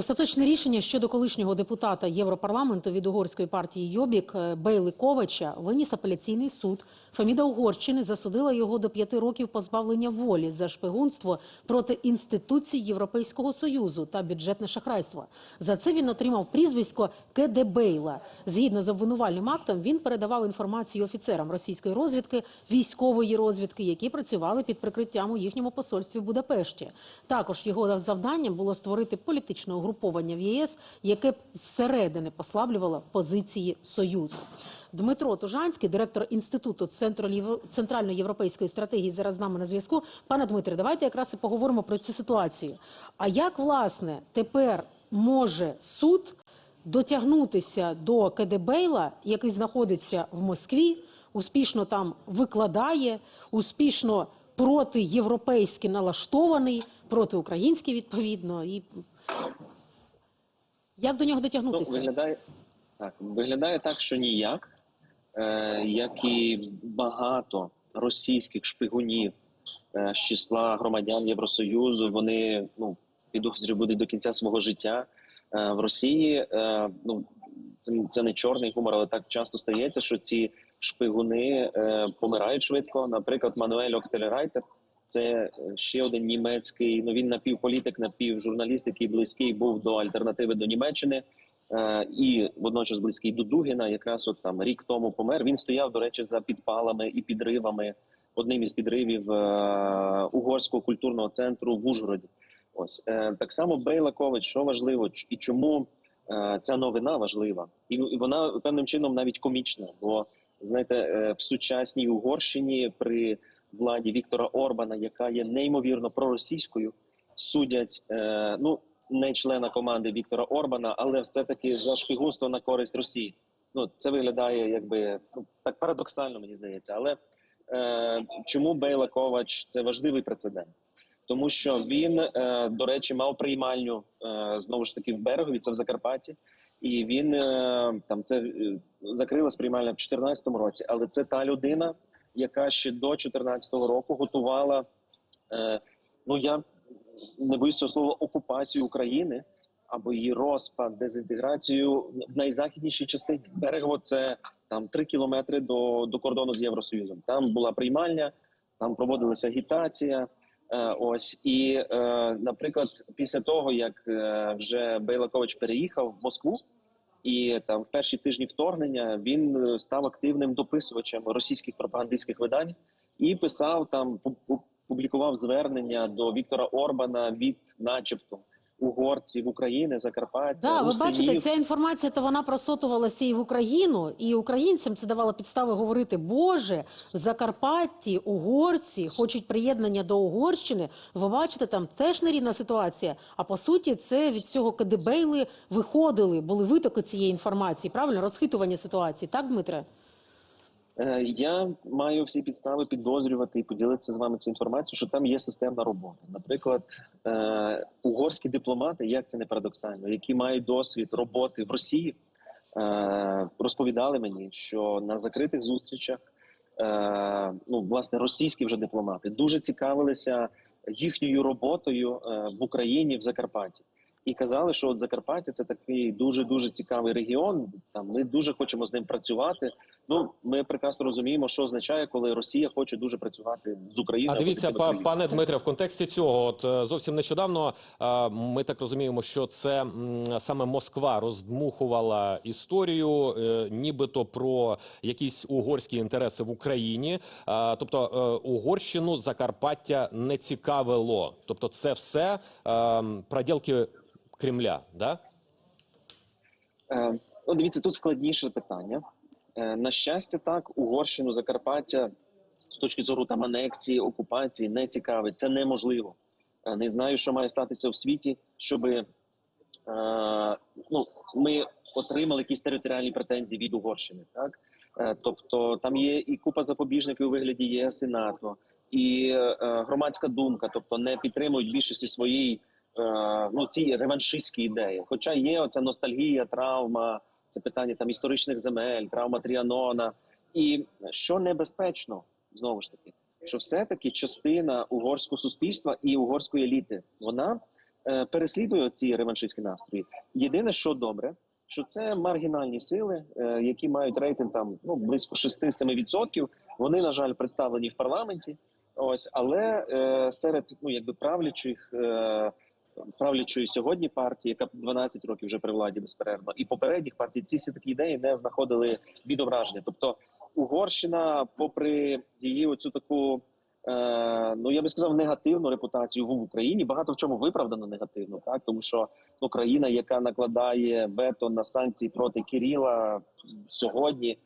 Остаточне рішення щодо колишнього депутата Європарламенту від угорської партії Йобік е, Бейли Ковача виніс апеляційний суд. Феміда Угорщини засудила його до п'яти років позбавлення волі за шпигунство проти інституцій Європейського союзу та бюджетне шахрайство. За це він отримав прізвисько Кеде Бейла. Згідно з обвинувальним актом, він передавав інформацію офіцерам російської розвідки, військової розвідки, які працювали під прикриттям у їхньому посольстві в Будапешті. Також його завданням було створити політичне угруповання в ЄС, яке б зсередини послаблювало позиції Союзу. Дмитро Тужанський, директор інституту центральноєвропейської стратегії, зараз з нами на зв'язку. Пане Дмитре, давайте якраз і поговоримо про цю ситуацію. А як власне тепер може суд дотягнутися до Кедебейла, який знаходиться в Москві, успішно там викладає, успішно протиєвропейськи налаштований, протиукраїнський відповідно. І як до нього Ну, виглядає так. Виглядає так, що ніяк, е, як і багато російських шпигунів е, з числа громадян Євросоюзу. Вони ну підозрюю будуть до кінця свого життя е, в Росії. Е, ну це, це не чорний гумор, але так часто стається, що ці шпигуни е, помирають швидко. Наприклад, Мануель Окселерайтер. Це е, ще один німецький. Ну він напівполітик, напівжурналіст, який близький був до альтернативи до Німеччини. Е, і водночас близький до Дугіна, якраз от там рік тому помер. Він стояв, до речі, за підпалами і підривами. Одним із підривів е, угорського культурного центру в Ужгороді. Ось так само Бейла Ковач, що важливо, і чому ця новина важлива, і, вона певним чином навіть комічна. Бо знаєте, в сучасній Угорщині при владі Віктора Орбана, яка є неймовірно проросійською, судять е, ну не члена команди Віктора Орбана, але все-таки за шпигунство на користь Росії. Ну це виглядає якби ну так парадоксально, мені здається. Але е, чому Бейла Ковач це важливий прецедент? Тому що він, е, до речі, мав приймальню е, знову ж таки в берегові, це в Закарпатті, і він е, там це е, закрилась приймальня в 2014 році. Але це та людина, яка ще до 2014 року готувала. Е, ну я не боюсь цього слова окупацію України або її розпад, дезінтеграцію в найзахіднішій частині. Берегово це там три кілометри до, до кордону з Євросоюзом. Там була приймальня, там проводилася агітація. Е, ось і, е, наприклад, після того як вже Бейлакович переїхав в Москву, і там в перші тижні вторгнення він е, став активним дописувачем російських пропагандистських видань і писав там пу- пу- публікував звернення до Віктора Орбана від, начебто, угорців України, Закарпаття. Да, ви бачите, ця інформація то вона просотувалася і в Україну, і українцям це давало підстави говорити: Боже, в Закарпатті угорці хочуть приєднання до Угорщини. Ви бачите, там теж нерівна ситуація. А по суті, це від цього КДБейли виходили, були витоки цієї інформації, правильно розхитування ситуації. Так, Дмитре? Е, Я маю всі підстави підозрювати і поділитися з вами цю інформацією, що там є системна робота. Наприклад, е, угорські дипломати, як це не парадоксально, які мають досвід роботи в Росії, е, розповідали мені, що на закритих зустрічах ну власне російські вже дипломати дуже цікавилися їхньою роботою в Україні в Закарпатті. І казали, що от Закарпаття це такий дуже дуже цікавий регіон. Там ми дуже хочемо з ним працювати. Ну ми прекрасно розуміємо, що означає, коли Росія хоче дуже працювати з Україною. А дивіться, па- пане Дмитре, в контексті цього, от е, зовсім нещодавно ми так розуміємо, що це саме Москва роздмухувала історію, е, нібито про якісь угорські інтереси в Україні. Тобто е, Угорщину Закарпаття не цікавило. Тобто, це все проділки Кремля, да? Е, ну, дивіться, тут складніше питання. Е, на щастя, так Угорщину, Закарпаття з точки зору там анексії, окупації не цікавить. Це неможливо. Е, не знаю, що має статися у світі, щоб е, ну, ми отримали якісь територіальні претензії від Угорщини. Так, е, тобто там є і купа запобіжників у вигляді ЄС і НАТО, і е, громадська думка, тобто не підтримують більшості своєї е, ну ці реваншистські ідеї. Хоча є оця ностальгія, травма, це питання там історичних земель, травма Тріанона. І що небезпечно знову ж таки, що все таки частина угорського суспільства і угорської еліти вона е, переслідує ці реваншистські настрої. Єдине, що добре, що це маргінальні сили, е, які мають рейтинг там ну близько 6-7%. Вони на жаль представлені в парламенті. Ось, але е, серед ну якби правлячих. Е, Правлячої сьогодні партії, яка 12 років вже при владі безперервно, і попередніх партій ці всі такі ідеї не знаходили відображення. Тобто Угорщина, попри її оцю таку, е, ну я би сказав, негативну репутацію в Україні, багато в чому виправдано негативно, так тому що ну, країна, яка накладає вето на санкції проти Кирила сьогодні.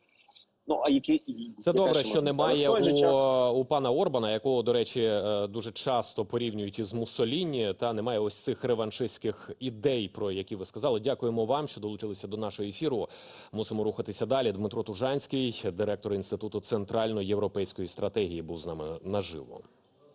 Ну а які Це добре, що немає у, час- у пана Орбана, якого, до речі, е, дуже часто порівнюють із Муссоліні, та немає ось цих реваншистських ідей, про які ви сказали. Дякуємо вам, що долучилися до нашого ефіру. Мусимо рухатися далі. Дмитро Тужанський, директор інституту центральної європейської стратегії, був з нами наживо.